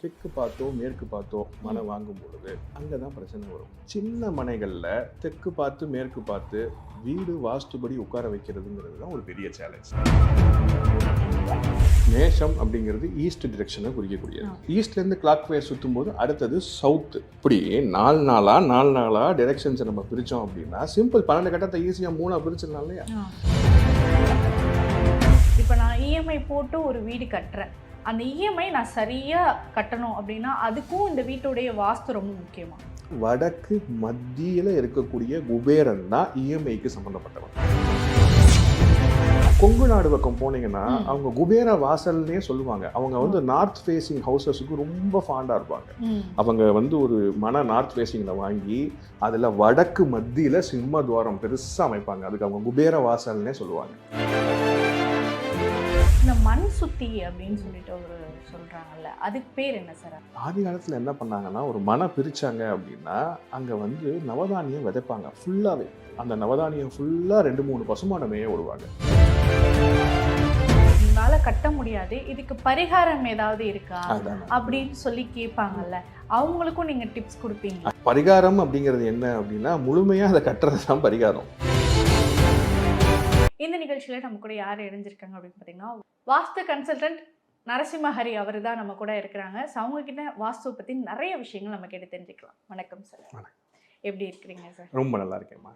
தெற்கு பார்த்தோ மேற்கு பார்த்தோ மனை வாங்கும் பொழுது அங்கே தான் பிரச்சனை வரும். சின்ன மனைகளில் தெற்கு பார்த்து மேற்கு பார்த்து வீடு வாஸ்துபடி உட்கார வைக்கிறதுங்கிறது தான் ஒரு பெரிய சேலஞ்ச் மேஷம் அப்படிங்கிறது ஈஸ்ட் டிரெக்ஷனை குறிக்கக்கூடியது. ஈஸ்ட்லேருந்து கிளாக் வேர் சுற்றும் போது அடுத்தது சவுத் இப்படி நாலு நாளாக நாலு நாளாக டிரெக்ஷன்ஸை நம்ம பிரித்தோம் அப்படின்னா சிம்பிள் பன்னெண்டு கட்டத்தை ஈஸியாக மூணாக பிரிச்சிடலாம் இல்லையா? இப்போ நான் இஎம்ஐ போட்டு ஒரு வீடு கட்டுறேன். அந்த இஎம்ஐ நான் சரியா கட்டணும் அப்படின்னா அதுக்கும் இந்த வீட்டுடைய வாஸ்து ரொம்ப முக்கியமா? வடக்கு மத்தியில் இருக்கக்கூடிய குபேரன் தான் இஎம்ஐக்கு சம்மந்தப்பட்டவன் கொங்கு நாடு பக்கம் போனீங்கன்னா. அவங்க குபேர வாசல்னே சொல்லுவாங்க. அவங்க வந்து நார்த் ஃபேசிங் ஹவுசஸுக்கு ரொம்ப ஃபாண்டாக இருப்பாங்க. அவங்க வந்து ஒரு மன நார்த் ஃபேசிங்கில் வாங்கி அதில் வடக்கு மத்தியில் சிம்ம துவாரம் பெருசாக அமைப்பாங்க. அதுக்கு அவங்க குபேர வாசல்னே சொல்லுவாங்க. இந்த மண் சுத்தி அப்படின்னு சொல்லிட்டு ஒரு சொல்றாங்கல்ல அதுக்கு பேர் என்ன சார்? ஆதி காலத்தில் என்ன பண்ணாங்கன்னா ஒரு மனை பிரிச்சாங்க அப்படின்னா அங்கே வந்து நவதானியம் விதைப்பாங்க ஃபுல்லாகவே அந்த நவதானியம் ஃபுல்லாக ரெண்டு மூணு பசுமான மேய விடுவாங்க. உங்களால கட்ட முடியாது. இதுக்கு பரிகாரம் ஏதாவது இருக்கா? அப்படின்னு சொல்லி கேட்பாங்கல்ல. அவங்களுக்கும் நீங்க டிப்ஸ் கொடுப்பீங்க பரிகாரம் அப்படிங்கிறது என்ன அப்படின்னா முழுமையாக அதை கட்டுறது தான் பரிகாரம். இந்த நிகழ்ச்சியில நம்ம கூட யார் இணைஞ்சிருக்காங்க அப்படின்னு பார்த்தீங்கன்னா வாஸ்து கன்சல்டன்ட் நரசிம்மஹரி அவர் தான் நம்ம கூட இருக்கிறாங்க. ஸோ அவங்க கிட்ட வாஸ்துவை பத்தி நிறைய விஷயங்கள் நம்ம கேட்டு தெரிஞ்சுக்கலாம். வணக்கம் சார். எப்படி இருக்கிறீங்க சார்? ரொம்ப நல்லா இருக்கேம்மா.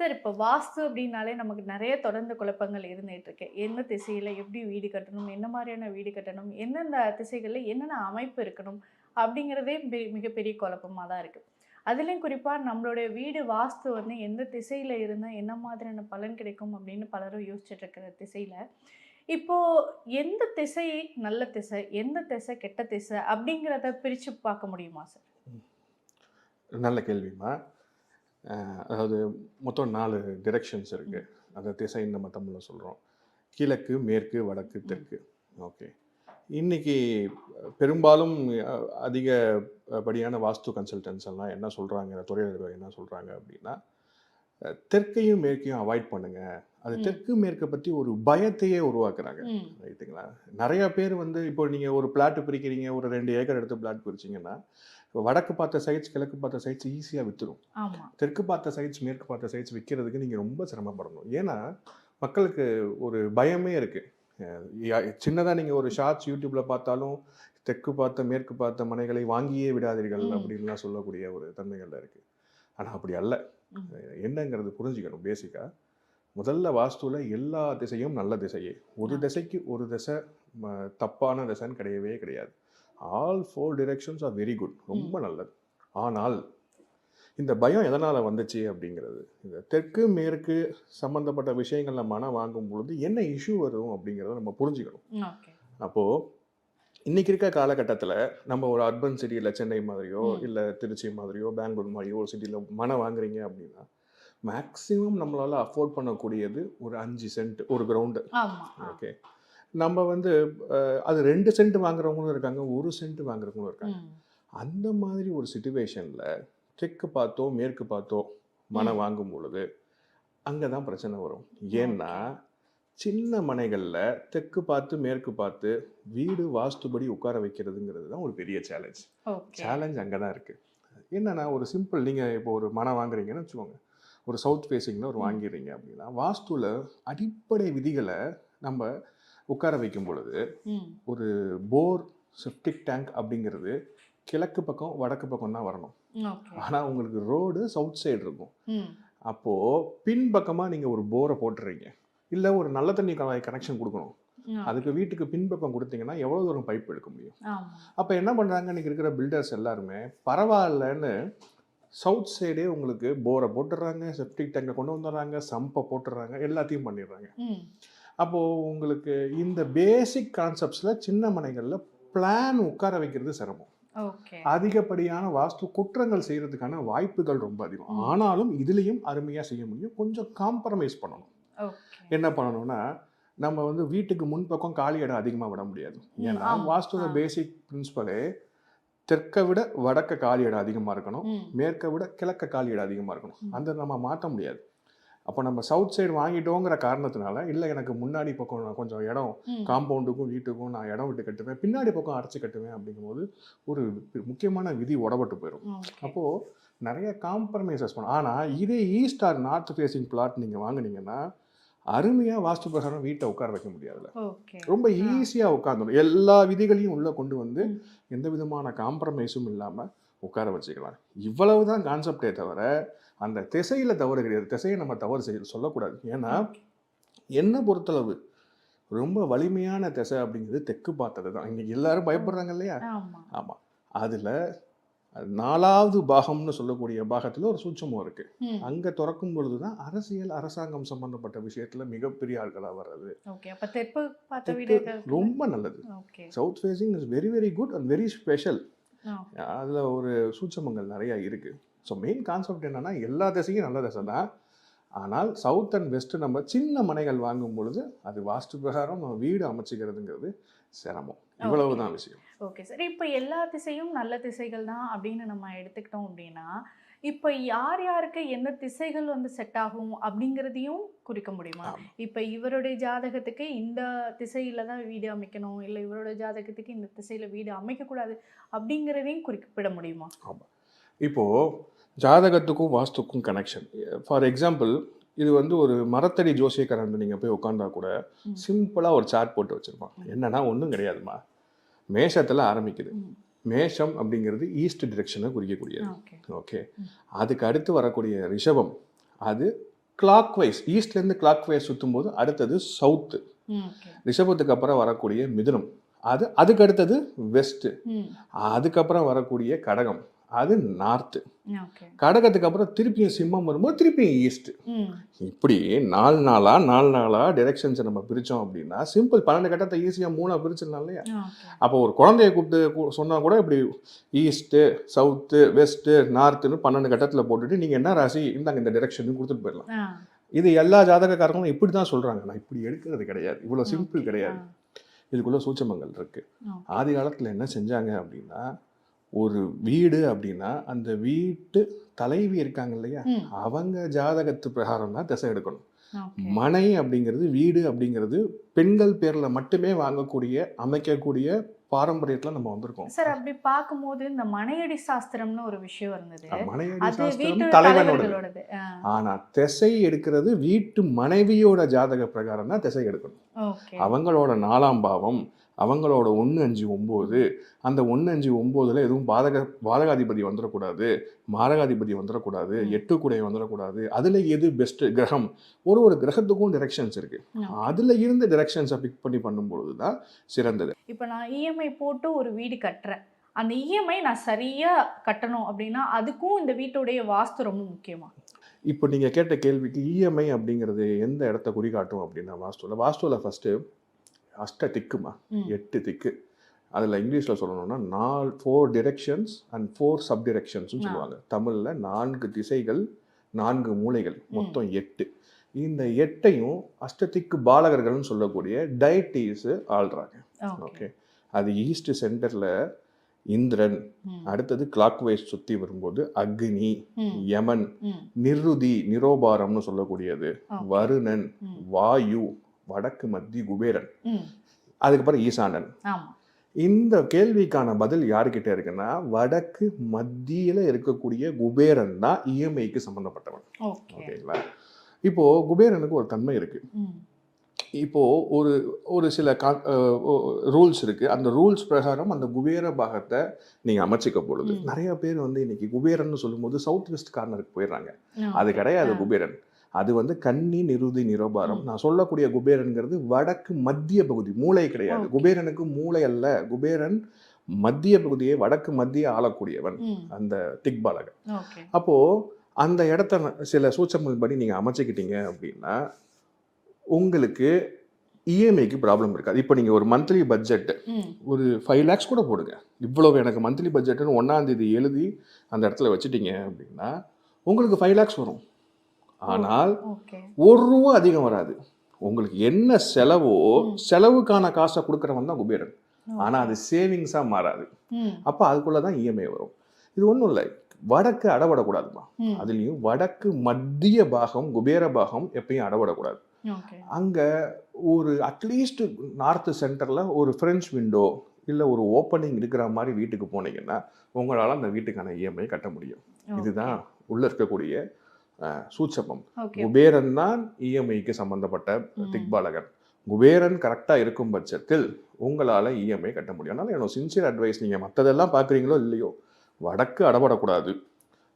சார் இப்போ வாஸ்து அப்படின்னாலே நமக்கு நிறைய தொடர்ந்து குழப்பங்கள் இருந்துகிட்டு இருக்கு. எந்த திசையில் எப்படி வீடு கட்டணும் என்ன மாதிரியான வீடு கட்டணும் எந்தெந்த திசைகளில் என்னென்ன அமைப்பு இருக்கணும் அப்படிங்கிறதே மிகப்பெரிய குழப்பமாக தான் இருக்குது அதுலேயும் குறிப்பாக நம்மளுடைய வீடு வாஸ்து வந்து எந்த திசையில் இருந்தால் என்ன மாதிரியான பலன் கிடைக்கும் அப்படின்னு பலரும் யோசிச்சுட்டு இருக்கிற திசையில் இப்போது எந்த திசை நல்ல திசை எந்த திசை கெட்ட திசை அப்படிங்கிறத பிரித்து பார்க்க முடியுமா சார் நல்ல கேள்விம்மா. அஹ் அதாவது மொத்தம் நாலு டிரெக்ஷன்ஸ் இருக்குது அந்த திசைன்னு நம்ம தமிழில் சொல்கிறோம் கிழக்கு மேற்கு வடக்கு தெற்கு. ஓகே. இன்னைக்கு பெரும்பாலும் அஹ், அதிகப்படியான வாஸ்து கன்சல்டன்ஸ் எல்லாம் என்ன சொல்கிறாங்க துறையில என்ன சொல்கிறாங்க அப்படின்னா தெற்கையும் மேற்கையும் அவாய்ட் பண்ணுங்க. அது. தெற்கு மேற்கை பற்றி ஒரு பயத்தையே உருவாக்குறாங்க. ரைட்டுங்களா? நிறைய பேர் வந்து இப்போ நீங்கள் ஒரு பிளாட் பிரிக்கிறீங்க ஒரு ரெண்டு ஏக்கர் எடுத்து பிளாட் பிரிச்சிங்கன்னா வடக்கு பார்த்த சைட்ஸ் கிழக்கு பார்த்த சைட்ஸ் ஈஸியாக விற்றுரும் தெற்கு பார்த்த சைட்ஸ் மேற்கு பார்த்த சைட்ஸ் விற்கிறதுக்கு நீங்கள் ரொம்ப சிரமப்படணும். ஏன்னா மக்களுக்கு ஒரு பயமே இருக்குது சின்னதாக நீங்கள் ஒரு ஷார்ட்ஸ் யூடியூப்பில் பார்த்தாலும் தெற்கு பார்த்த மேற்கு பார்த்த மனைகளை வாங்கியே விடாதீர்கள். அப்படின்லாம் சொல்லக்கூடிய ஒரு தன்மைகள்ல இருக்குது ஆனால் அப்படி அல்ல. என்னங்கிறது புரிஞ்சுக்கணும் பேசிக்காக முதல்ல வாஸ்துவில் எல்லா திசையும் நல்ல திசையே. ஒரு. திசைக்கு ஒரு திசை தப்பான திசைன்னு கிடையவே கிடையாது. All four directions are very good ரொம்ப நல்லது. ஆனால் இந்த பயம் எதனால் வந்துச்சு அப்படிங்கிறது. இந்த தெற்கு மேற்கு சம்மந்தப்பட்ட விஷயங்கள் நம்ம மனம் வாங்கும் பொழுது என்ன இஷ்யூ வரும் அப்படிங்கிறத நம்ம புரிஞ்சுக்கணும். அப்போது இன்னைக்கு இருக்க காலகட்டத்தில் நம்ம ஒரு அர்பன் சிட்டியில் சென்னை மாதிரியோ. இல்லை திருச்சி மாதிரியோ பெங்களூர் மாதிரியோ ஒரு சிட்டியில் மனை வாங்குறீங்க அப்படின்னா மேக்ஸிமம் நம்மளால் அஃபோர்ட் பண்ணக்கூடியது ஒரு அஞ்சு சென்ட் ஒரு கிரவுண்டு ஓகே. நம்ம வந்து அது ரெண்டு சென்ட் வாங்குறவங்களும் இருக்காங்க ஒரு சென்ட் வாங்குறவங்களும் இருக்காங்க. அந்த மாதிரி ஒரு சுச்சுவேஷனில் தெற்கு பார்த்தோ மேற்கு பார்த்தோ மனை ம். வாங்கும் பொழுது அங்கே தான் பிரச்சனை வரும். ஏன்னா சின்ன மனைகளில் தெற்கு பார்த்து மேற்கு பார்த்து வீடு வாஸ்துபடி உட்கார வைக்கிறதுங்கிறது தான் ஒரு பெரிய சேலஞ்ச் சேலஞ்ச் அங்கே தான் இருக்குது என்னன்னா ஒரு சிம்பிள் நீங்கள் இப்போ ஒரு மனை வாங்குறீங்கன்னு வச்சுக்கோங்க. ஒரு சவுத் ஃபேஸிங்கில் ஒரு. வாங்கிடுறீங்க அப்படின்னா வாஸ்துவில் அடிப்படை விதிகளை நம்ம உட்கார வைக்கும் பொழுது ஒரு போர் செப்டிக் டேங்க் அப்படிங்கிறது கிழக்கு பக்கம் வடக்கு பக்கம் தான் வரணும். ஆனால் உங்களுக்கு ரோடு சவுத் சைடு இருக்கும். அப்போது பின் பக்கமாக நீங்கள் ஒரு போரை போட்டுறீங்க. இல்லை ஒரு நல்ல தண்ணி கனெக்ஷன் கொடுக்கணும். அதுக்கு வீட்டுக்கு பின்பக்கம் கொடுத்தீங்கன்னா எவ்வளோ தூரம் பைப் எடுக்க முடியும்? அப்போ என்ன பண்ணுறாங்க இன்றைக்கி இருக்கிற பில்டர்ஸ் எல்லாருமே பரவாயில்லன்னு சவுத் சைடே உங்களுக்கு போரை போட்டுடுறாங்க செப்டிக் டேங்கை கொண்டு வந்துடுறாங்க சம்பை போட்டுடுறாங்க எல்லாத்தையும் பண்ணிடுறாங்க. அப்போது உங்களுக்கு இந்த பேசிக் கான்செப்ட்ஸில் சின்ன மனைகளில் பிளான் உட்கார வைக்கிறது சிரமம். அதிகப்படியான வாஸ்து குற்றங்கள் செய்கிறதுக்கான வாய்ப்புகள் ரொம்ப அதிகம். ஆனாலும் இதுலேயும் அருமையாக செய்ய முடியும். கொஞ்சம் காம்ப்ரமைஸ் பண்ணணும். என்ன பண்ணணும்னா நம்ம வந்து வீட்டுக்கு முன்பக்கம் காலி இடம் அதிகமாக விட முடியாது. ஏன்னா. வாஸ்துவோட. பேசிக் பிரின்சிபலே தெற்கை விட வடக்க காலி இடம் அதிகமாக இருக்கணும். மேற்கை விட கிழக்க காலி இடம் அதிகமாக இருக்கணும். அந்த நம்ம மாற்ற முடியாது. அப்போ நம்ம சவுத் சைடு வாங்கிட்டோங்கிற காரணத்தினால இல்லை எனக்கு முன்னாடி பக்கம் நான் கொஞ்சம் இடம். காம்பவுண்டுக்கும் வீட்டுக்கும் நான் இடம் விட்டு கட்டுவேன் பின்னாடி பக்கம் அடைச்சி கட்டுவேன் அப்படிங்கும்போது ஒரு முக்கியமான விதி உடப்பட்டு போயிடும். அப்போது நிறைய காம்ப்ரமைசஸ் பண்ணும் ஆனால் இதே east or north facing plot நீங்கள் வாங்குனீங்கன்னா அருமையாக வாஸ்து பிரகாரம் வீட்டை உட்கார வைக்க முடியாதுல்ல. ரொம்ப ஈஸியாக உட்காந்துடும் எல்லா விதிகளையும் உள்ளே கொண்டு வந்து. எந்த விதமான காம்ப்ரமைஸும் இல்லாமல் உட்கார வச்சுக்கலாம் இவ்வளவு தான் கான்செப்டே தவிர அந்த திசையில் தவறு கிடையாது. திசையை நம்ம தவறு செய்ய சொல்லக்கூடாது. ஏன்னா என்னை பொறுத்தளவு? ரொம்ப வலிமையான திசை அப்படிங்கிறது தெற்கு பார்த்தது தான். இன்னைக்கு எல்லாரும் பயப்படுறாங்க இல்லையா? ஆமா. ஆமாம் அதில் நாலாவது பாகம்னு சொல்லக்கூடிய பாகத்தில் ஒரு சூட்சமும் இருக்குது. அங்கே திறக்கும் பொழுது தான் அரசியல் அரசாங்கம் சம்பந்தப்பட்ட விஷயத்தில் மிகப்பெரிய ஆட்களாக வர்றது. ரொம்ப நல்லது. South facing is very very good and very special அதில் ஒரு சூட்சமங்கள் நிறையா இருக்குது ஸோ மெயின் கான்செப்ட் என்னன்னா எல்லா திசையும் நல்ல திசை தான். ஆனால் சவுத் அண்ட் வெஸ்ட் நம்ம சின்ன மனைகள் வாங்கும் பொழுது அது வாஸ்து பிரகாரம் நம்ம வீடு அமைச்சிக்கிறதுங்கிறது சிரமம். இவ்வளவு தான் விஷயம். ஓகே சார் இப்போ எல்லா திசையும் நல்ல திசைகள் தான் அப்படின்னு நம்ம எடுத்துக்கிட்டோம் அப்படின்னா இப்போ யார் யாருக்கு எந்த திசைகள் வந்து செட் ஆகும் அப்படிங்கிறதையும் குறிக்க முடியுமா. இப்போ இவருடைய ஜாதகத்துக்கு இந்த திசையில தான் வீடு அமைக்கணும் இல்லை இவரோட ஜாதகத்துக்கு இந்த திசையில வீடு அமைக்கக்கூடாது அப்படிங்கிறதையும் குறிப்பிட முடியுமா? இப்போது ஜாதகத்துக்கும் வாஸ்துக்கும் கனெக்ஷன் ஃபார் எக்ஸாம்பிள் இது வந்து ஒரு மரத்தடி ஜோசியக்காரன் நீங்கள் போய் உட்காந்தா கூட. சிம்பிளாக ஒரு சார்ட் போட்டு வச்சுருப்பான் என்னன்னா ஒன்றும் கிடையாதுமா. மேஷத்தில் ஆரம்பிக்குது. மேஷம் அப்படிங்கிறது ஈஸ்ட் டிரெக்ஷனை குறிக்கக்கூடியது. ஓகே. அதுக்கு அடுத்து வரக்கூடிய ரிஷபம் அது கிளாக் வைஸ் ஈஸ்ட்லேருந்து கிளாக் வைஸ் சுற்றும் போது அடுத்தது சவுத்து ரிஷபத்துக்கு அப்புறம் வரக்கூடிய மிதுனம். அது அதுக்கு அடுத்தது வெஸ்ட்டு அதுக்கப்புறம் வரக்கூடிய கடகம். அது நார்த்து கடகத்துக்கு அப்புறம் திருப்பியும் சிம்மம் வரும்போது திருப்பியும் ஈஸ்ட் இப்படி நாலு நாளா நாலு நாளா டிரெக்ஷன்ஸை நம்ம பிரித்தோம் அப்படின்னா சிம்பிள் பன்னெண்டு கட்டத்தை ஈஸியாக மூணாக பிரிச்சிடலாம் இல்லையா? அப்போ ஒரு குழந்தைய கூப்பிட்டு கூ- சொன்னா கூட இப்படி ஈஸ்ட்டு சவுத்து வெஸ்ட்டு நார்த்துன்னு பன்னெண்டு கட்டத்தில் போட்டுட்டு நீங்கள் என்ன ராசி? இந்தாங்க இந்த டிரெக்ஷன் கொடுத்துட்டு போயிடலாம். இது எல்லா ஜாதகக்காரங்களும் இப்படி தான் சொல்கிறாங்க நான் இப்படி எடுக்கிறது கிடையாது. இவ்வளோ சிம்பிள். கிடையாது. இதுக்குள்ள சூட்சமங்கள் இருக்கு. ஆ. ஆதி காலத்தில் என்ன செஞ்சாங்க அப்படின்னா ஒரு வீடு அப்படின்னா அந்த வீட்டு தலைவி இருக்காங்க இல்லையா? அவங்க ஜாதகத்து பிரகாரம் தான் திசை எடுக்கணும். மனை அப்படிங்கிறது வீடு அப்படிங்கிறது பெண்கள் பேர்ல மட்டுமே வாங்கக்கூடிய அமைக்கக்கூடிய பாரம்பரியத்துல நம்ம வந்திருக்கோம். சார் அப்படி பார்க்கும்போது இந்த மனையடி சாஸ்திரம்னு ஒரு விஷயம் இருந்தது. மனையடி சாஸ்திரம் தலைவனோட ஆனா திசை எடுக்கிறது வீட்டு மனைவியோட ஜாதக பிரகாரம் தான் திசை எடுக்கணும். அவங்களோட நாலாம் பாவம் அவங்களோட ஒன்று அஞ்சு ஒம்பது அந்த ஒன்று அஞ்சு ஒம்போதுல எதுவும் பாதக பாதகாதிபதி வந்துடக்கூடாது மாரகாதிபதி வந்துடக்கூடாது. எட்டு குடை வந்துடக்கூடாது அதில் எது பெஸ்ட் கிரகம்? ஒரு ஒரு கிரகத்துக்கும் டிரெக்ஷன்ஸ் இருக்கு. ம். அதில் இருந்து டிரெக்ஷன்ஸை பிக் பண்ணி பண்ணும்பொழுது தான் சிறந்தது. இப்போ நான் இஎம்ஐ போட்டு ஒரு வீடு கட்டுறேன். அந்த இஎம்ஐ நான் சரியா கட்டணும் அப்படின்னா அதுக்கும் இந்த வீட்டுடைய வாஸ்து ரொம்ப முக்கியமா? இப்போ நீங்கள் கேட்ட கேள்விக்கு இஎம்ஐ அப்படிங்கிறது எந்த இடத்த குறிகாட்டும் அப்படின்னா வாஸ்துவில் வாஸ்துவில் ஃபஸ்ட்டு அஷ்ட திக்குமா. எட்டு திக்கு. அதில் இங்கிலீஷில் சொல்லணும்னா நாலு four directions and four sub டிரெக்ஷன்ஸ்னு. சொல்லுவாங்க. தமிழில் நான்கு திசைகள் நான்கு மூலைகள். மொத்தம் எட்டு. இந்த எட்டையும் அஷ்டதிக்கு பாலகர்கள்னு சொல்லக்கூடிய டயட்டீஸு ஆள்றாங்க. ஓகே. அது ஈஸ்ட் சென்டரில் இந்திரன். அடுத்தது கிளாக் வைஸ் சுற்றி வரும்போது அக்னி. யமன். நிருதி நிரோபாரம்னு சொல்லக்கூடியது. வருணன். வாயு வடக்கு மத்தி குபேரன். அதுக்கப்புறம் ஈசானன் இந்த கேள்விக்கான பதில் யாருக்கிட்ட இருக்குன்னா வடக்கு மத்தியில இருக்கக்கூடிய குபேரன் தான் இஎம்ஐக்கு சம்பந்தப்பட்டவன் ஓகே ஓகேங்களா இப்போ குபேரனுக்கு ஒரு தன்மை இருக்கு ம். இப்போ ஒரு ஒரு சில ரூல்ஸ் இருக்கு அந்த ரூல்ஸ் பிரகாரம் அந்த குபேர பாகத்தை நீங்க அமைச்சிக்க பொழுது. நிறைய பேர் வந்து இன்னைக்கு குபேரன்னு சொல்லும்போது சவுத் வெஸ்ட் கார்னருக்கு போயிடுறாங்க அது. கிடையாது. குபேரன் அது வந்து கன்னி நிருதி நிரோபாரம் நான் சொல்லக்கூடிய குபேரன்கிறது வடக்கு மத்திய பகுதி மூளை கிடையாது. குபேரனுக்கு மூளை அல்ல குபேரன் மத்திய பகுதியை வடக்கு மத்திய ஆளக்கூடியவன். அந்த திக்பாலகன் ஓகே அப்போ அந்த இடத்த சில சூச்சங்கள் படி நீங்க அமைச்சுக்கிட்டீங்க அப்படின்னா உங்களுக்கு இஎம்ஐக்கு ப்ராப்ளம் இருக்காது. இப்போ நீங்கள் ஒரு மந்த்லி பட்ஜெட். ஒரு ஃபைவ் லேக்ஸ் கூட போடுங்க. இவ்வளவு எனக்கு மந்த்லி பட்ஜெட்டுன்னு ஒன்றாம் தேதி எழுதி அந்த இடத்துல வச்சுட்டீங்க அப்படின்னா உங்களுக்கு ஃபைவ் லேக்ஸ் வரும். ஆனால் ஒரு ரூபா அதிகம் வராது. உங்களுக்கு என்ன செலவோ. செலவுக்கான காசை கொடுக்குறவன் தான் குபேரன். ஆனால் அது சேவிங்ஸாக மாறாது. அப்போ அதுக்குள்ளே தான் இஎம்ஐ வரும். இது ஒன்றும் இல்லை. வடக்கு அடபடக்கூடாதுமா. அதுலேயும் வடக்கு மத்திய பாகம் குபேர பாகம் எப்பயும் அடபடக்கூடாது அங்கே ஒரு அட்லீஸ்ட் நார்த்து சென்டரில் ஒரு ஃப்ரெஞ்ச் விண்டோ இல்லை ஒரு ஓப்பனிங் இருக்கிற மாதிரி வீட்டுக்கு போனீங்கன்னா உங்களால் அந்த வீட்டுக்கான இஎம்ஐ கட்ட முடியும். இதுதான் உள்ள இருக்கக்கூடிய ஓகே குபேரன் தான் இஎம்ஐக்கு சம்பந்தப்பட்ட ம். திக்பாலகன் குபேரன் கரெக்டாக இருக்கும் பட்சத்தில் உங்களால் இஎம்ஐ கட்ட முடியும். அதனால் என்னோட சின்சியர் அட்வைஸ் நீங்கள் மற்றதெல்லாம் பார்க்குறீங்களோ இல்லையோ வடக்கு அடபடக்கூடாது.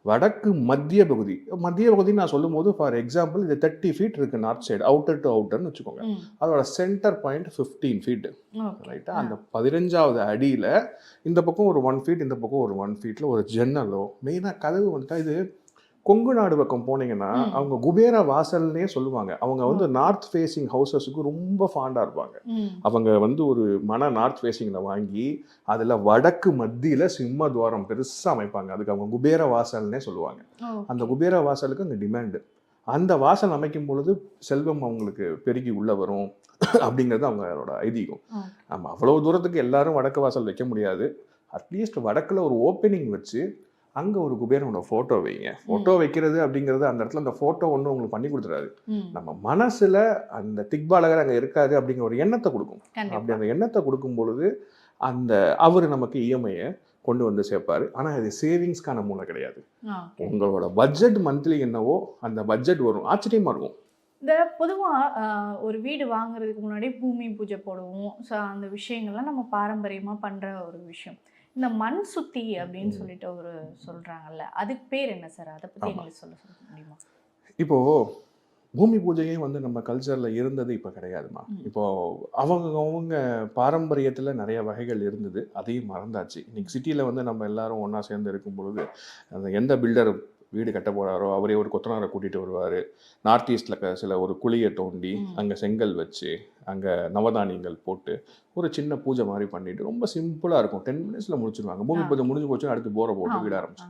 வடக்கு மத்திய பகுதி. மத்திய பகுதி நான் சொல்லும்போது ஃபார் எக்ஸாம்பிள் இது தேர்ட்டி ஃபீட் இருக்குது நார்த் சைடு அவுட்டர் டு அவுட்டர்னு வச்சுக்கோங்க. அதோட சென்டர் பாயிண்ட் ஃபிஃப்டீன் ஃபீட் ரைட்டா அந்த பதினஞ்சாவது அடியில் இந்த பக்கம் ஒரு ஒன் ஃபீட் இந்த பக்கம் ஒரு ஒன் ஃபீட்டில் ஒரு ஜன்னலோ மெயினாக கதவு வந்துட்டா இது கொங்கு நாடு பக்கம் போனீங்கன்னா. அவங்க குபேர வாசல்னே சொல்லுவாங்க அவங்க வந்து நார்த் ஃபேசிங் ஹவுசஸுக்கு ரொம்ப ஃபாண்டாக இருப்பாங்க. அவங்க வந்து ஒரு மன நார்த் ஃபேசிங்கில் வாங்கி அதில் வடக்கு மத்தியில் சிம்ம துவாரம் பெருசாக அமைப்பாங்க அதுக்கு அவங்க குபேர வாசல்னே சொல்லுவாங்க. அந்த குபேர வாசலுக்கு அங்கே டிமாண்டு அந்த வாசல் அமைக்கும் பொழுது செல்வம் அவங்களுக்கு பெருகி உள்ள வரும் அப்படிங்கிறது அவங்களோட ஐதீகம். நம்ம அவ்வளோ தூரத்துக்கு எல்லாரும் வடக்கு வாசல் வைக்க முடியாது அட்லீஸ்ட் வடக்கில் ஒரு ஓப்பனிங் வச்சு அங்கே ஒரு குபேரனோட ஃபோட்டோ வைங்க. ஃபோட்டோ வைக்கிறது அப்படிங்கிறது அந்த இடத்துல அந்த ஃபோட்டோ ஒன்றும் உங்களுக்கு பண்ணி கொடுத்துறாரு. நம்ம மனசில் அந்த திக்பாலகர் அங்கே இருக்காது அப்படிங்கிற ஒரு எண்ணத்தை கொடுக்கும். அப்படி அந்த எண்ணத்தை கொடுக்கும் பொழுது அந்த அவர் நமக்கு இஎம்ஐயை கொண்டு வந்து சேர்ப்பாரு. ஆனால் இது சேவிங்ஸ்க்கான மூலம் கிடையாது. உங்களோட பட்ஜெட் மந்த்லி என்னவோ அந்த பட்ஜெட் வரும். ஆச்சரியமா இருக்கும். இந்த பொதுவாக ஒரு வீடு வாங்குறதுக்கு முன்னாடி பூமி பூஜை போடுவோம். ஸோ அந்த விஷயங்கள்லாம் நம்ம பாரம்பரியமாக பண்ணுற ஒரு விஷயம். இந்த மண் சுத்தி அப்படின்னு. சொல்லிட்டு ஒரு சொல்றாங்கல்ல அதுக்கு பேர் என்ன சார் அதை ஆமா. எங்களுக்கு சொல்ல சொல்ல முடியுமா இப்போ பூமி பூஜையே வந்து நம்ம கல்ச்சரில் இருந்தது இப்போ கிடையாதுமா. இப்போ அவங்க அவங்க பாரம்பரியத்தில் நிறைய வகைகள் இருந்தது அதையும் மறந்தாச்சு இன்னைக்கு சிட்டியில் வந்து நம்ம எல்லாரும் ஒன்றா சேர்ந்து இருக்கும் பொழுது அந்த எந்த பில்டர் வீடு கட்ட போறாரோ அவரே ஒரு கொத்தனாரை கூட்டிகிட்டு வருவார் நார்த் ஈஸ்டில் சில ஒரு குழியை தோண்டி. அங்கே செங்கல் வச்சு அங்கே நவதானியங்கள் போட்டு ஒரு சின்ன பூஜை மாதிரி பண்ணிட்டு ரொம்ப சிம்பிளாக இருக்கும் டென் மினிட்ஸில் முடிச்சிருவாங்க பூமி. பூஜை முடிஞ்சு போச்சு அடுத்து போரை போட்டு வீட. ஆரம்பிச்சு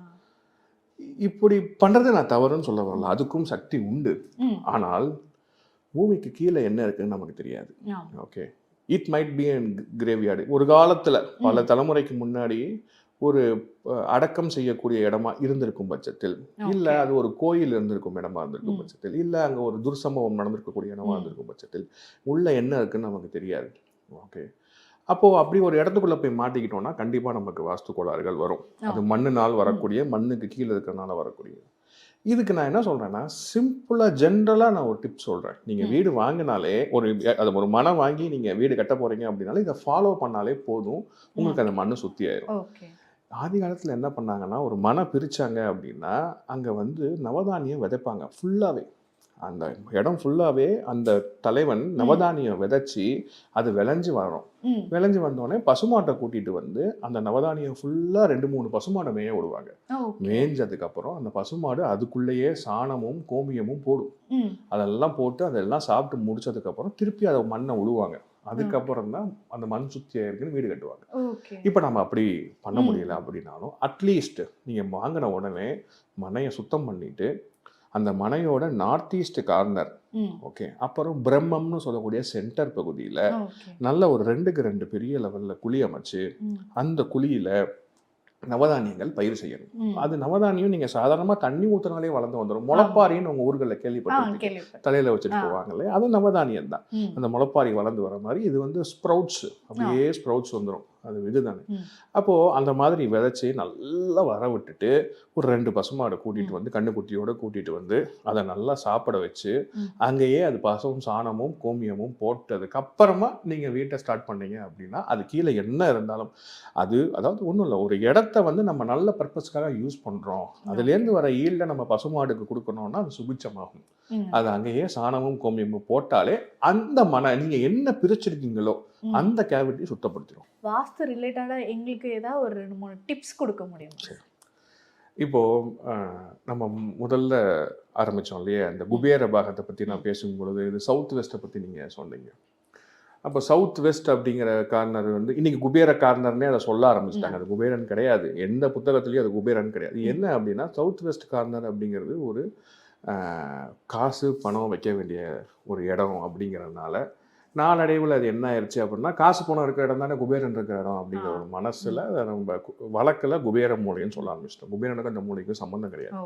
இப்படி பண்ணுறது நான் தவறுன்னு சொல்ல வரல அதுக்கும் சக்தி உண்டு. ஆனால் பூமிக்கு கீழே என்ன இருக்குன்னு நமக்கு தெரியாது. Okay it might be an graveyard ஒரு காலத்தில் பல. தலைமுறைக்கு முன்னாடி ஒரு அடக்கம் செய்யக்கூடிய இடமா இருந்திருக்கும் பட்சத்தில். இல்லை. அது ஒரு கோயில் இருந்திருக்கும் இடமா இருந்திருக்கும். பட்சத்தில். இல்லை அங்கே ஒரு துர்சம்பவம் நடந்திருக்கக்கூடிய இடமா. இருந்திருக்கும் பட்சத்தில். உள்ள என்ன இருக்குன்னு நமக்கு தெரியாது. ஓகே. அப்போ அப்படி ஒரு இடத்துக்குள்ள போய் மாட்டிக்கிட்டோம்னா கண்டிப்பா நமக்கு வாஸ்து கோளாறுகள் வரும். அது மண்ணுனால் வரக்கூடிய மண்ணுக்கு கீழே இருக்கிறனால வரக்கூடிய இதுக்கு நான் என்ன சொல்றேன்னா சிம்பிளா ஜென்ரலா நான் ஒரு டிப் சொல்றேன். நீங்க ம். வீடு வாங்கினாலே ஒரு அது ஒரு மனம் வாங்கி நீங்க வீடு கட்ட போறீங்க அப்படின்னாலே இதை ஃபாலோ பண்ணாலே போதும். உங்களுக்கு அந்த மண்ணு சுத்தி ஆயிரும். ஓகே. ஆதி காலத்துல என்ன பண்ணாங்கன்னா ஒரு மனை பிரிச்சாங்க அப்படின்னா அங்க வந்து நவதானியம் விதைப்பாங்க ஃபுல்லாவே அந்த இடம் ஃபுல்லாவே அந்த தலைவன் நவதானியம் விதைச்சி அது விளைஞ்சு வரும். விளைஞ்சு வந்தோடனே பசுமாட்டை கூட்டிட்டு வந்து அந்த நவதானியம் ஃபுல்லா ரெண்டு மூணு பசுமாடை மேய விடுவாங்க. ஓகே. மேய்ஞ்சதுக்கு அப்புறம் அந்த பசுமாடு அதுக்குள்ளேயே சாணமும் கோமியமும் போடும். அதெல்லாம் போட்டு அதெல்லாம் சாப்பிட்டு முடிச்சதுக்கு அப்புறம் திருப்பி அதை மண்ணை உழுவாங்க. அதுக்கப்புறம் தான் அந்த மண் சுத்தியா இருக்குன்னு வீடு கட்டுவாங்க. இப்போ நம்ம அப்படி பண்ண. முடியல அப்படின்னாலும் அட்லீஸ்ட் நீங்கள் வாங்கின உடனே மனையை சுத்தம் பண்ணிட்டு அந்த மனையோட நார்த் ஈஸ்ட் கார்னர் ஓகே அப்புறம் பிரம்மம்னு சொல்லக்கூடிய சென்டர் பகுதியில் நல்ல ஒரு ரெண்டுக்கு ரெண்டு பெரிய லெவலில் குழி அமைச்சு அந்த குழியில் நவதானியங்கள் பயிர் செய்யணும். அது நவதானியம் நீங்கள் சாதாரணமாக தண்ணி ஊத்துனாலே வளர்ந்து வந்துடும் முளப்பாரின்னு உங்கள் ஊர்களில் கேள்விப்பட்டிருக்கீங்க. தலையில் வச்சுட்டு ஆ. போவாங்களே அது நவதானியம் தான். அந்த முளப்பாரி வளர்ந்து வர மாதிரி இது வந்து ஸ்ப்ரவுட்ஸ் அப்படியே ஸ்ப்ரவுட்ஸ் வந்துடும் அது இதுதானே ம். அப்போது அந்த மாதிரி விதைச்சி நல்லா வர விட்டுட்டு ஒரு ரெண்டு பசுமாடை கூட்டிகிட்டு. வந்து கண்ணுக்குட்டியோட கூட்டிகிட்டு வந்து அதை நல்லா சாப்பிட வச்சு. அங்கேயே அது பசுவும் சாணமும் கோமியமும் போட்டதுக்கு அப்புறமா நீங்கள் வீட்டை ஸ்டார்ட் பண்ணீங்க அப்படின்னா அது கீழே என்ன இருந்தாலும் அது அதாவது ஒன்றும் இல்லை ஒரு இடத்த வந்து நம்ம நல்ல பர்பஸ்க்காக யூஸ் பண்ணுறோம் அதுலேருந்து வர ஈல்டை நம்ம பசுமாடுக்கு கொடுக்கணும்னா அது சுபிச்சமாகும் அது அங்கேயே சாணமும் கோமியமும் போட்டாலே அந்த மன நீங்கள் என்ன பிரிச்சிருக்கீங்களோ. அந்த கேவிட்டி சுத்தப்படுத்திடும் வாஸ்து ரிலேட்டடாக எங்களுக்கு ஏதாவது ஒரு ரெண்டு மூணு டிப்ஸ் கொடுக்க முடியும். சரி. இப்போ நம்ம முதல்ல ஆரம்பிச்சோம் இல்லையா? இந்த குபேர பாகத்தை பற்றி நான் பேசும் பொழுது இது சவுத் வெஸ்ட்டை பற்றி நீங்கள் சொன்னீங்க. அப்போ சவுத் வெஸ்ட் அப்படிங்கிற கார்னர் வந்து இன்னைக்கு குபேர கார்னர்னே அதை சொல்ல ஆரம்பிச்சிட்டாங்க. அது குபேரன் கிடையாது. எந்த புத்தகத்துலேயும் அது குபேரன் கிடையாது. என்ன அப்படின்னா சவுத் வெஸ்ட் கார்னர் அப்படிங்கிறது ஒரு காசு பணம் வைக்க வேண்டிய ஒரு இடம் அப்படிங்கிறதுனால நாளடைவில் அது என்ன ஆயிடுச்சு அப்படின்னா காசு பணம் இருக்கிற இடம் தானே குபேரன் இருக்கிற இடம் அப்படிங்கிற ஒரு மனசுல அதை நம்ம வழக்குல குபேர மூலைன்னு சொல்ல ஆரம்பிச்சிட்டோம். குபேரனுக்கு அந்த மூலைக்கும் சம்மந்தம் கிடையாது.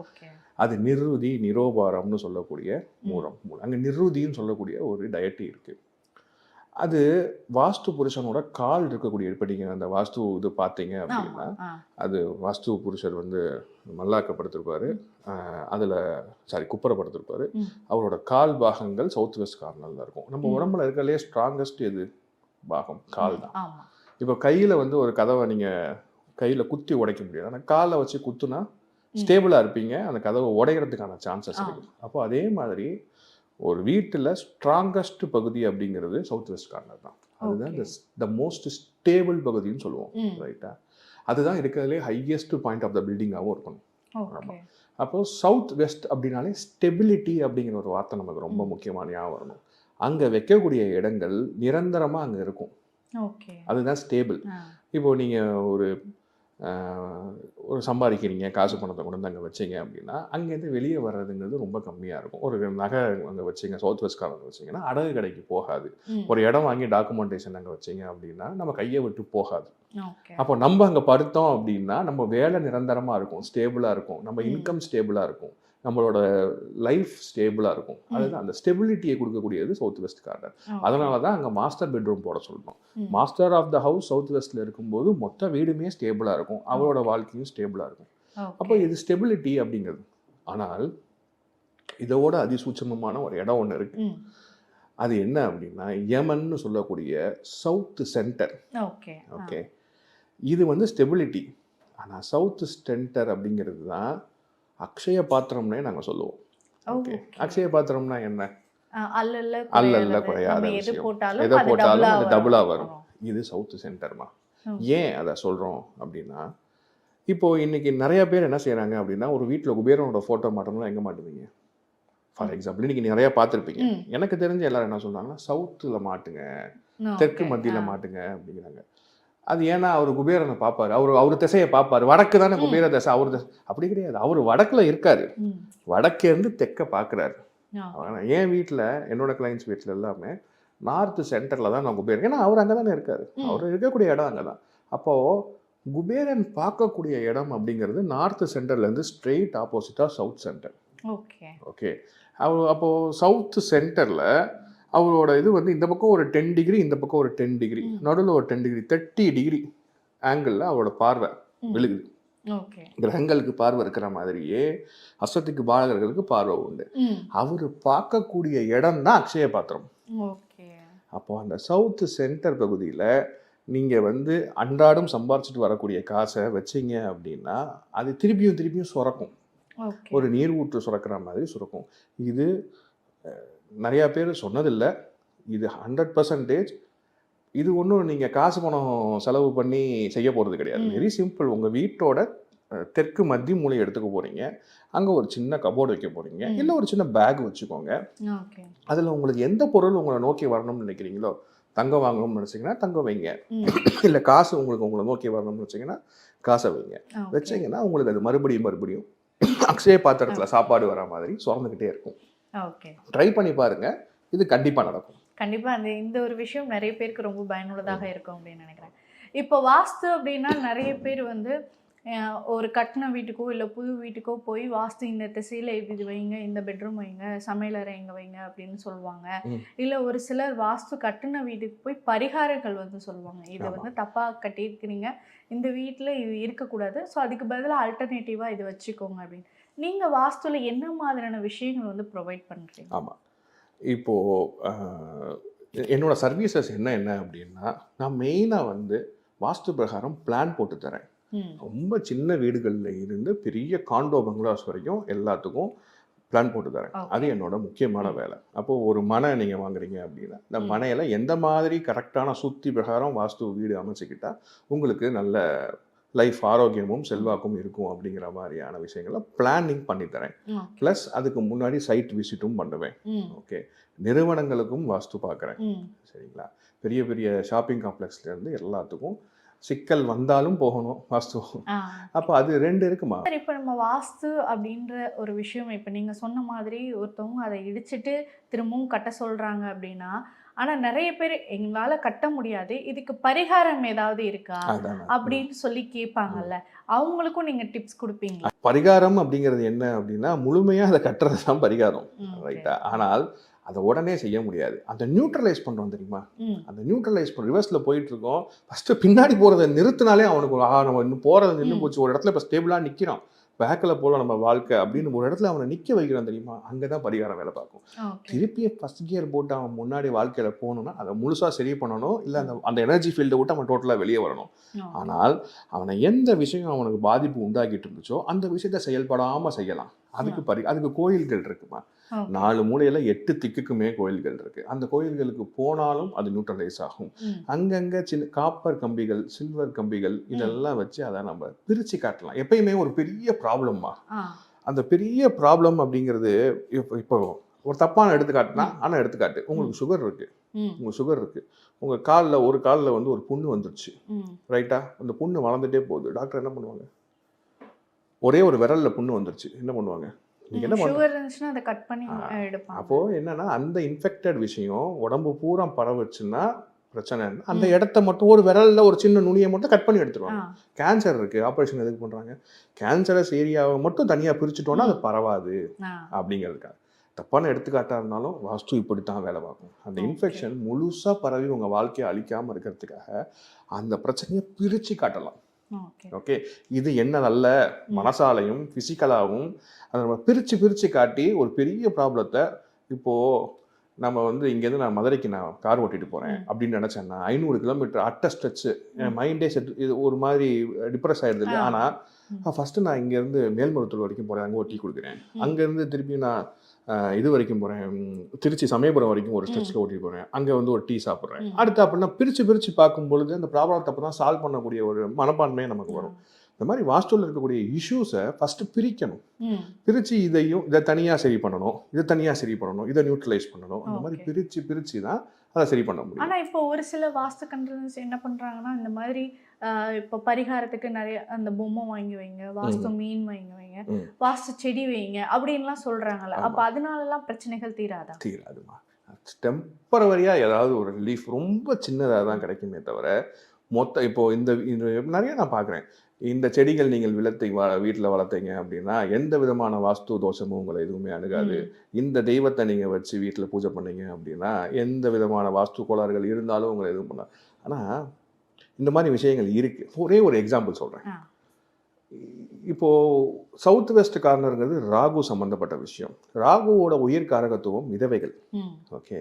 அது நிருதி நிரோபாரம்னு சொல்லக்கூடிய மூலம் மூலம் அங்கே நிருதின்னு சொல்லக்கூடிய ஒரு டயட்டி இருக்கு. அது வாஸ்து புருஷனோட கால் இருக்கக்கூடிய இப்போ நீங்கள் அந்த வாஸ்து இது பார்த்தீங்க அப்படின்னா அது வாஸ்து புருஷர் வந்து மல்லாக்கப்படுத்திருப்பாரு. அதில் சாரி குப்புறப்படுத்திருப்பாரு. ம். அவரோட கால் பாகங்கள் சவுத் வெஸ்ட் கார்னரில் இருக்கும். நம்ம. உடம்புல இருக்கிறதுலே ஸ்ட்ராங்கஸ்ட் எது? பாகம் கால் தான். இப்போ கையில் வந்து ஒரு கதவை நீங்கள் கையில் குத்தி உடைக்க முடியாது. ஆனால் காலை வச்சு குத்துனா. ஸ்டேபிளாக இருப்பீங்க. அந்த கதவை உடைகிறதுக்கான சான்சஸ் ஆ. இருக்கு. அப்போ அதே மாதிரி ஒரு வீட்டில் ஸ்ட்ராங்கஸ்ட் பகுதி அப்படிங்கிறது சவுத் வெஸ்ட் கார்னர் தான். அதுதான். த மோஸ்ட் ஸ்டேபிள் பகுதின்னு சொல்லுவோம் ரைட்டா அதுதான் இருக்கிறதுலே ஹையஸ்ட் பாயிண்ட் ஆஃப் த பில்டிங்காகவும் இருக்கணும். ஓகே அப்போ சவுத் வெஸ்ட் அப்படின்னாலே ஸ்டெபிலிட்டி அப்படிங்கிற ஒரு வார்த்தை நமக்கு ரொம்ப ம். முக்கியமான ஞாபகம் வரணும். அங்கே வைக்கக்கூடிய இடங்கள் நிரந்தரமாக அங்கே இருக்கும். அதுதான் ஸ்டேபிள் இப்போ நீங்கள் ஒரு ஒரு சம்பாதிக்கிறீங்க காசு பணத்தை கொண்டு வந்து அங்கே வச்சீங்க அப்படின்னா அங்கேருந்து வெளியே வர்றதுங்கிறது ரொம்ப கம்மியாக இருக்கும். ஒரு நகை அங்கே வச்சீங்க சவுத் வெஸ்ட் கார்னர் வச்சீங்கன்னா அடகு கடைக்கு போகாது. ஒரு இடம் வாங்கி டாக்குமெண்டேஷன் அங்கே வச்சீங்க அப்படின்னா நம்ம கையை விட்டு போகாது. அப்போ நம்ம அங்கே படுத்தோம் அப்படின்னா நம்ம வேலை நிரந்தரமாக இருக்கும் ஸ்டேபிளாக இருக்கும். நம்ம. இன்கம் ஸ்டேபிளாக இருக்கும். நம்மளோட லைஃப் ஸ்டேபிளாக இருக்கும். அதுதான் அந்த ஸ்டெபிலிட்டியை கொடுக்கக்கூடியது சவுத் வெஸ்ட் கார்னர் அதனால தான் அங்கே மாஸ்டர் பெட்ரூம் போட சொல்றோம். ம். Master of the house south வெஸ்ட்ல இருக்கும்போது மொத்த வீடுமே ஸ்டேபிளாக இருக்கும். அவரோட வாழ்க்கையும் ஸ்டேபிளாக இருக்கும். அப்போ இது ஸ்டெபிலிட்டி அப்படிங்கிறது. ஆனால் இதோட அதிசூட்சமமான ஒரு இடம் ஒன்று இருக்கு. ம். அது என்ன அப்படின்னா யமன்னு சொல்லக்கூடிய சவுத் சென்டர் ஓகே. ஓகே. இது வந்து ஸ்டெபிலிட்டி ஆனால் சவுத் சென்டர் அப்படிங்கிறது தான் அக்ஷய பாத்திரம்னே நாங்கள் சொல்லுவோம். ஓகே அக்ஷய பாத்திரம்னா என்ன? அல்லல்ல அல்லல்ல. குறையாத எது. போட்டாலும் அது போட்டாலும் டபுளா அது டபுளா வரும். இது சவுத் சென்டர்மா. ஏன் அதை சொல்கிறோம் அப்படின்னா இப்போ இன்னைக்கு நிறைய பேர் என்ன செய்றாங்க அப்படின்னா ஒரு வீட்டில் குபேரனோட ஃபோட்டோ மாட்டோம்னா எங்கே மாட்டுவீங்க? ஃபார் எக்ஸாம்பிள் இன்னைக்கு நீங்க நிறைய பார்த்துருப்பீங்க. எனக்கு தெரிஞ்ச எல்லாரும் என்ன சொல்றாங்கன்னா சவுத்தில் மாட்டுங்க. தெற்கு மத்தியில மாட்டுங்க அப்படிங்கிறாங்க. அது ஏன்னா அவர் குபேரனை பார்ப்பாரு. அவர் அவர் திசையை பார்ப்பாரு. வடக்கு தானே. குபேர திசை? அவர் திசை. அப்படி கிடையாது. அவர் வடக்குல இருக்காரு. வடக்கே இருந்து தெற்க பார்க்குறாரு. ஆனா என் வீட்டில் என்னோட கிளைண்ட்ஸ் வீட்டில் எல்லாமே நார்த் சென்டரில் தான் நான் குபேரன். ஏன்னா அவர் அங்கே தானே இருக்காரு. அவர் இருக்கக்கூடிய இடம் அங்கே தான். அப்போது குபேரன் பார்க்கக்கூடிய இடம் அப்படிங்கிறது நார்த் சென்டர்லேருந்து ஸ்ட்ரெயிட் ஆப்போசிட்டாக சவுத் சென்டர் ஓகே. ஓகே. அவர் அப்போது சவுத் சென்டரில் அவரோட இது வந்து இந்த பக்கம் ஒரு டென் டிகிரி இந்த பக்கம் ஒரு டென் டிகிரி. நடுவில் ஒரு டென் டிகிரி தேர்ட்டி டிகிரி ஆங்கிளில் அவரோட பார்வை விழுகுது. கிரகங்களுக்கு பார்வை இருக்கிற மாதிரியே அஸ்வத்துக்கு பாலகர்களுக்கு பார்வை உண்டு. அவர் பார்க்கக்கூடிய இடம் தான் அக்ஷய பாத்திரம். அப்போ அந்த சவுத் சென்டர் பகுதியில் நீங்கள் வந்து அன்றாடம் சம்பாரிச்சிட்டு வரக்கூடிய காசை வச்சீங்க அப்படின்னா அது திருப்பியும் திருப்பியும் சுரக்கும். ஒரு நீர் ஊற்று சுரக்கிற மாதிரி சுரக்கும். இது நிறையா பேர் சொன்னதில்லை. இது ஹண்ட்ரட் பர்சன்டேஜ் இது ஒன்றும் நீங்கள் காசு பணம் செலவு பண்ணி செய்ய போகிறது கிடையாது. வெரி சிம்பிள் உங்கள் வீட்டோட தெற்கு மத்திய மூலை எடுத்துக்க போகிறீங்க அங்கே ஒரு சின்ன கபோர்டு வைக்க போகிறீங்க. இல்லை ஒரு சின்ன பேக் வச்சுக்கோங்க. அதில் உங்களுக்கு எந்த பொருள் உங்களை நோக்கி வரணும்னு நினைக்கிறீங்களோ தங்கம் வாங்கணும்னு நினச்சிங்கன்னா தங்கம் வைங்க. இல்லை காசு உங்களுக்கு உங்களை நோக்கி வரணும்னு வச்சிங்கன்னா காசை வைங்க. வச்சீங்கன்னா உங்களுக்கு அது மறுபடியும் மறுபடியும் அக்ஷய பாத்திரத்தில் சாப்பாடு வர மாதிரி சுரந்துக்கிட்டே இருக்கும். ஓகே. ட்ரை பண்ணி பாருங்க. இது கண்டிப்பாக நடக்கும். கண்டிப்பா அந்த இந்த ஒரு விஷயம் நிறைய பேருக்கு ரொம்ப பயனுள்ளதாக இருக்கும் அப்படின்னு நினைக்கிறேன். இப்போ வாஸ்து அப்படின்னா நிறைய பேர் வந்து ஒரு கட்டின வீட்டுக்கோ இல்லை புது வீட்டுக்கோ போய் வாஸ்து இந்த திசையில் இது வைங்க இந்த பெட்ரூம் வைங்க சமையலறை இங்க வைங்க அப்படின்னு சொல்லுவாங்க. இல்லை ஒரு சிலர் வாஸ்து கட்டின வீட்டுக்கு போய் பரிகாரங்கள் வந்து சொல்லுவாங்க. இதை. வந்து தப்பாக கட்டியிருக்கிறீங்க. இந்த வீட்டில் இது இருக்கக்கூடாது. ஸோ அதுக்கு பதிலாக ஆல்டர்னேட்டிவாக இது வச்சுக்கோங்க அப்படின்னு. நீங்கள் வாஸ்துல என்ன மாதிரியான விஷயங்கள் வந்து ப்ரொவைட் பண்ணுறீங்க ஆமாம் இப்போது என்னோட சர்வீசஸ் என்ன என்ன அப்படின்னா நான் மெயினாக வந்து வாஸ்து பிரகாரம் பிளான் போட்டு தரேன். ரொம்ப சின்ன வீடுகளில் இருந்து பெரிய காண்டோ பங்களாஸ் வரைக்கும் எல்லாத்துக்கும் பிளான் போட்டு தரேன். அது என்னோட முக்கியமான வேலை. அப்போது ஒரு மனை நீங்கள் வாங்குறீங்க அப்படின்னா இந்த. மனையில் எந்த மாதிரி கரெக்டான சுத்தி பிரகாரம் வாஸ்து வீடு அமைச்சுக்கிட்டா உங்களுக்கு நல்ல லைஃப் ஆரோக்கியமும் செல்வாக்கும் இருக்கும் அப்படிங்கிற மாதிரியான விஷயங்களை பிளானிங் பண்ணி தரேன். ம் ப்ளஸ் அதுக்கு முன்னாடி சைட் விசிட்டும் பண்ணுவேன். ஓகே நிறுவனங்களுக்கும் வாஸ்து பார்க்குறேன். சரிங்களா? பெரிய பெரிய ஷாப்பிங் காம்ப்ளெக்ஸ்லேருந்து எல்லாத்துக்கும் சிக்கல் வந்தாலும் போகணும் வாஸ்து. அப்போ அது ரெண்டு இருக்குமா? சார் இப்போ நம்ம வாஸ்து அப்படின்ற ஒரு விஷயம் இப்போ நீங்கள் சொன்ன மாதிரி ஒருத்தவங்க அதை இடிச்சிட்டு திரும்பவும் கட்ட சொல்கிறாங்க அப்படின்னா ஆனா நிறைய பேர் எங்களால கட்ட முடியாது. இதுக்கு பரிகாரம் ஏதாவது இருக்கா? அப்படின்னு சொல்லி கேட்பாங்கல்ல. அவங்களுக்கும் நீங்க டிப்ஸ் கொடுப்பீங்களா? பரிகாரம் அப்படிங்கிறது என்ன அப்படின்னா முழுமையாக அதை கட்டுறது தான் பரிகாரம் ரைட்டா ஆனால் அதை உடனே செய்ய முடியாது. அந்த நியூட்ரலைஸ் பண்ணுறோம் தெரியுமா? அந்த நியூட்ரலைஸ் பண்ண ரிவர்ஸில் போயிட்டு இருக்கோம் ஃபஸ்ட்டு பின்னாடி போகிறத நிறுத்தினாலே அவனுக்கு ஆ நம்ம இன்னும் போகிறத நின்று. போச்சு. ஒரு இடத்துல இப்போ ஸ்டேபிளாக நிற்கிறோம் பேக்கில் போல நம்ம வாழ்க்கை அப்படின்னு ஒரு இடத்துல அவனை நிற்க வைக்கிறோம் தெரியுமா? அங்கே தான் பரிகாரம் வேலை பார்க்கும். ஓகே திருப்பி ஃபஸ்ட் கியர் போட்டு அவன் முன்னாடி வாழ்க்கையில் போகணும்னா அதை முழுசாக சரி பண்ணணும். இல்லை அந்த அந்த எனர்ஜி ஃபீல்டை விட்டு அவன் டோட்டலாக வெளியே வரணும். ஆனால் அவனை எந்த விஷயம் அவனுக்கு பாதிப்பு உண்டாக்கிட்டு இருந்துச்சோ அந்த விஷயத்தை செயல்படாமல் செய்யலாம். அதுக்கு பரி அதுக்கு கோயில்கள் இருக்குமா. நாலு மூலையில எட்டு திக்குக்குமே கோயில்கள் இருக்கு. அந்த கோயில்களுக்கு போனாலும் அது நியூட்ரலைஸ் ஆகும். அங்கங்க சின்ன காப்பர் கம்பிகள் சில்வர் கம்பிகள் இதெல்லாம் வச்சு அதை நம்ம பிரிச்சு காட்டலாம். எப்பயுமே ஒரு பெரிய ப்ராப்ளம்மா ஆ, அந்த பெரிய ப்ராப்ளம் அப்படிங்கிறது இப்போ இப்போ ஒரு தப்பான எடுத்துக்காட்டுனா ஆனால் எடுத்துக்காட்டு உங்களுக்கு சுகர் இருக்கு. உங்களுக்கு சுகர் இருக்கு. உங்க காலில் ஒரு காலில் வந்து ஒரு புண்ணு வந்துருச்சு. ரைட்டா அந்த புண்ணு வளர்ந்துட்டே போகுது. டாக்டர் என்ன பண்ணுவாங்க? ஒரே ஒரு விரல்ல புண்ணு வந்துருச்சு. என்ன பண்ணுவாங்க? நீங்க என்ன ம். பண்ண சுகர் இருந்துச்சுன்னா அதை கட் பண்ணி எடுப்பாங்க. அப்போ என்னன்னா அந்த இன்ஃபெக்டட் விஷயம் உடம்பு பூரா பரவுச்சுன்னா பிரச்சனை. அந்த. இடத்த மட்டும் ஒரு விரல்ல ஒரு சின்ன நுனியை மட்டும் கட் பண்ணி எடுத்துருவாங்க. கேன்சர் இருக்கு. ஆப்ரேஷன் எதுக்கு பண்றாங்க? கேன்சரஸ் ஏரியாவை மட்டும் தனியா பிரிச்சுட்டோம்னா அது பரவாது அப்படிங்கிறதுக்காக. தப்பான எடுத்துக்காட்டா இருந்தாலும் வாஸ்து இப்படித்தான் வேலை பார்க்கும். அந்த. இன்ஃபெக்ஷன் முழுசா பரவி உங்க வாழ்க்கையை அழிக்காம இருக்கிறதுக்காக அந்த பிரச்சனையை பிரிச்சு காட்டலாம். ஓகே இது என்ன நல்ல. மனசாலையும் ஃபிசிக்கலாகவும் அதை நம்ம பிரித்து பிரித்து காட்டி ஒரு பெரிய ப்ராப்ளத்தை இப்போது நம்ம வந்து இங்கேருந்து நான் மதுரைக்கு நான் கார் ஓட்டிட்டு போகிறேன். அப்படின்னு நினச்சேன்னா ஐநூறு கிலோமீட்டர் அட்ட ஸ்ட்ரெச்சு என். மைண்டே செட் இது ஒரு மாதிரி டிப்ரெஸ் ஆயிடுது. ஆனால். ஃபஸ்ட்டு நான் இங்கேருந்து மேல்மருத்தூர் வரைக்கும் போகிறேன் அங்கே ஒரு டீ கொடுக்குறேன். அங்கேருந்து திருப்பி நான் இது வரைக்கும் போகிறேன் திருச்சி சமயபுரம் வரைக்கும் ஒரு ஸ்ட்ரெச்சில் ஓட்டிட்டு போகிறேன் அங்கே வந்து ஒரு டீ சாப்பிட்றேன். அடுத்து அப்படின்னா பிரித்து பிரித்து பார்க்கும் பொழுது அந்த ப்ராப்ளத்தை அப்போ தான் சால்வ் பண்ணக்கூடிய ஒரு மனப்பான்மையே நமக்கு வரும். இந்த மாதிரி வாஸ்துவில் இருக்கக்கூடிய இஷ்யூஸை ஃபஸ்ட்டு பிரிக்கணும். பிரித்து இதையும் இதை தனியாக சரி பண்ணணும். இதை தனியாக சரி பண்ணணும். இதை நியூட்ரலைஸ் பண்ணணும். அந்த மாதிரி. பிரித்து பிரித்து தான் அதை சரி பண்ண முடியும். ஆனா இப்போ ஒரு சில வாஸ்து கண்ட்ரன்ஸ் என்ன பண்றாங்கன்னா இந்த மாதிரி இப்போ பரிகாரத்துக்கு நிறைய அந்த பொம்மை வாங்கி வைங்க வாஸ்து மீன் வாங்கி வைங்க. வாஸ்து செடி வைங்க அப்படின்லாம் சொல்றாங்கல்ல. அப்ப அதனாலலாம் பிரச்சனைகள் தீராதா? தீராதுமா. டெம்பரவரியாக ஏதாவது ஒரு ரிலீஃப் ரொம்ப சின்னதாக தான் கிடைக்குமே தவிர மொத்த இப்போ இந்த நிறைய நான் பார்க்குறேன் இந்த செடிகள் நீங்கள் விளத்தை வ வீட்டில் வளர்த்தீங்க அப்படின்னா எந்த விதமான வாஸ்து தோஷமும் உங்களை எதுவுமே அணுகாது. இந்த தெய்வத்தை நீங்கள் வச்சு வீட்டில் பூஜை பண்ணீங்க அப்படின்னா எந்த விதமான வாஸ்து கோளாறுகள் இருந்தாலும் உங்களை எதுவும் பண்ண ஆனால் இந்த மாதிரி விஷயங்கள் இருக்குது ஒரே ஒரு எக்ஸாம்பிள் சொல்கிறேன் ஆ. இப்போ சவுத் வெஸ்ட் கார்னருங்கிறது ராகு சம்பந்தப்பட்ட விஷயம். ராகுவோட உயிர் காரகத்துவம் விதவைகள். ம், ஓகே.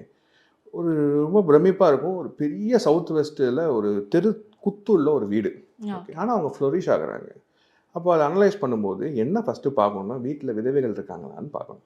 ஒரு ரொம்ப பிரமிப்பாக இருக்கும். ஒரு பெரிய சவுத் வெஸ்ட்டில் ஒரு தெரு குத்துள்ள ஒரு வீடு. ஓகே. ஆனால் அவங்க ஃப்ளொரிஷ் ஆகுறாங்க. அப்போ அதை அனலைஸ் பண்ணும்போது என்ன ஃபஸ்ட்டு பார்க்கணும்னா வீட்டில் விதவைகள் இருக்காங்களான்னு பார்க்கணும்.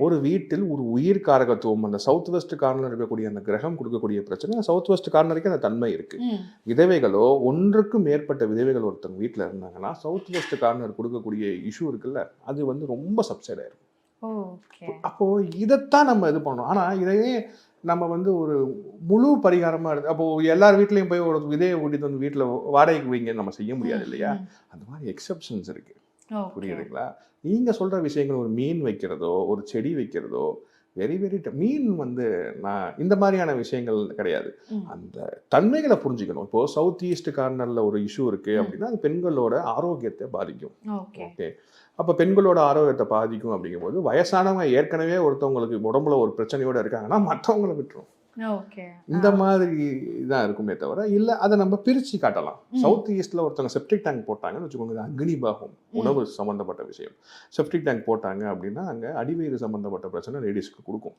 ஒரு வீட்டில் ஒரு உயிர் காரகத்துவம் அந்த சவுத் வெஸ்ட் கார்னர் இருக்கக்கூடிய அந்த கிரகம் கொடுக்கக்கூடிய பிரச்சனை சவுத் வெஸ்ட் கார்னருக்கு அந்த தன்மை இருக்கு. ம், விதவைகளோ ஒன்றுக்கும் மேற்பட்ட விதவைகள் ஒருத்தங்க வீட்டில் இருந்தாங்கன்னா சவுத் வெஸ்ட் கார்னர் கொடுக்கக்கூடிய இஷ்யூ இருக்குல்ல அது வந்து ரொம்ப சப்சைட் ஆயிரும். ஓகே அப்போ இதைத்தான் நம்ம இது பண்ணணும். ஆனால் இதையே நம்ம வந்து ஒரு முழு பரிகாரமாக இருக்கு அப்போ எல்லார் வீட்லேயும் போய் ஒரு விதையை கூட்டிட்டு வந்து வீட்டில் வாடகைக்கு வைங்கன்னு நம்ம செய்ய முடியாது இல்லையா? அந்த மாதிரி எக்ஸப்ஷன்ஸ் இருக்கு. ஓகே. புரியுதுங்களா? நீங்க சொல்ற விஷயங்கள் ஒரு மீன் வைக்கிறதோ ஒரு செடி வைக்கிறதோ வெரி வெரி மீன் வந்து நான் இந்த மாதிரியான விஷயங்கள் கிடையாது. அந்த தன்மைகளை புரிஞ்சுக்கணும். இப்போ சவுத் ஈஸ்ட் கார்னர்ல ஒரு இஷ்யூ இருக்கு ம். அப்படின்னா அது பெண்களோட ஆரோக்கியத்தை பாதிக்கும். ஓகே. அப்போ பெண்களோட ஆரோக்கியத்தை பாதிக்கும் அப்படிங்கும்போது வயசானவங்க ஏற்கனவே ஒருத்தவங்களுக்கு உடம்புல ஒரு பிரச்சனையோட இருக்காங்கன்னா மற்றவங்களை விட்டுரும். இந்த மாதிரி தான் இருக்குமே தவிர இல்லை அதை நம்ம பிரித்து காட்டலாம். சவுத் ஈஸ்டில் ஒருத்தவங்க செப்டிக் டேங்க் போட்டாங்கன்னு வச்சுக்கோங்க அக்னி பாகம் உணவு சம்மந்தப்பட்ட விஷயம். செப்டிக் டேங்க் போட்டாங்க அப்படின்னா அங்கே அடிவயிறு சம்மந்தப்பட்ட பிரச்சனை லேடிஸ்க்கு கொடுக்கும்.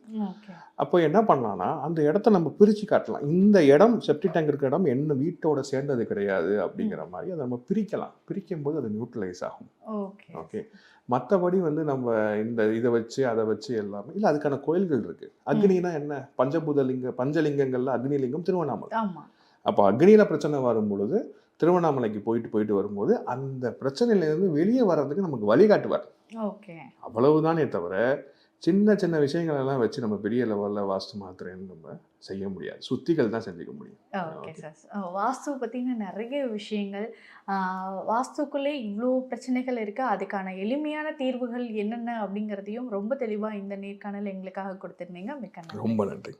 அப்போ என்ன பண்ணலாம்னா அந்த இடத்த நம்ம பிரித்து காட்டலாம். இந்த இடம் செப்டிக் டேங்க் இருக்கிற இடம் என்ன வீட்டோட சேர்ந்தது கிடையாது அப்படிங்கிற மாதிரி அதை நம்ம பிரிக்கலாம். பிரிக்கும் போது அது நியூட்ரலைஸ் ஆகும். ஓகே. ஓகே மற்றபடி வந்து நம்ம இந்த இதை வச்சு அதை வச்சு எல்லாமே இல்லை அதுக்கான கோயில்கள் இருக்கு. அக்னினா என்ன? பஞ்சபூத லிங்க பஞ்சலிங்கங்கள்ல அக்னி லிங்கம் திருவண்ணாமலை அப்போ அக்னியில பிரச்சனை வரும் பொழுது திருவண்ணாமலைக்கு போயிட்டு போயிட்டு வரும்போது அந்த பிரச்சனையிலேருந்து வெளியே வர்றதுக்கு நமக்கு வழிகாட்டுவார் ஓகே. அவ்வளவுதானே தவிர சின்ன சின்ன விஷயங்கள் எல்லாம் வச்சு நம்ம பெரிய லெவலில் வாஸ்து மாத்திரைன்னு நம்ம செய்ய முடியாது. சுத்திகள் தான் செஞ்சுக்க முடியும். ஓகே. சார் வாஸ்து பற்றின நிறைய விஷயங்கள் ஆஹ் வாஸ்துக்குள்ளே இவ்வளோ பிரச்சனைகள் இருக்கு. அதுக்கான எளிமையான தீர்வுகள் என்னென்ன அப்படிங்கிறதையும் ரொம்ப தெளிவாக இந்த நேர்காணல் எங்களுக்காக கொடுத்துருந்தீங்க. மிக்க ரொம்ப நன்றி.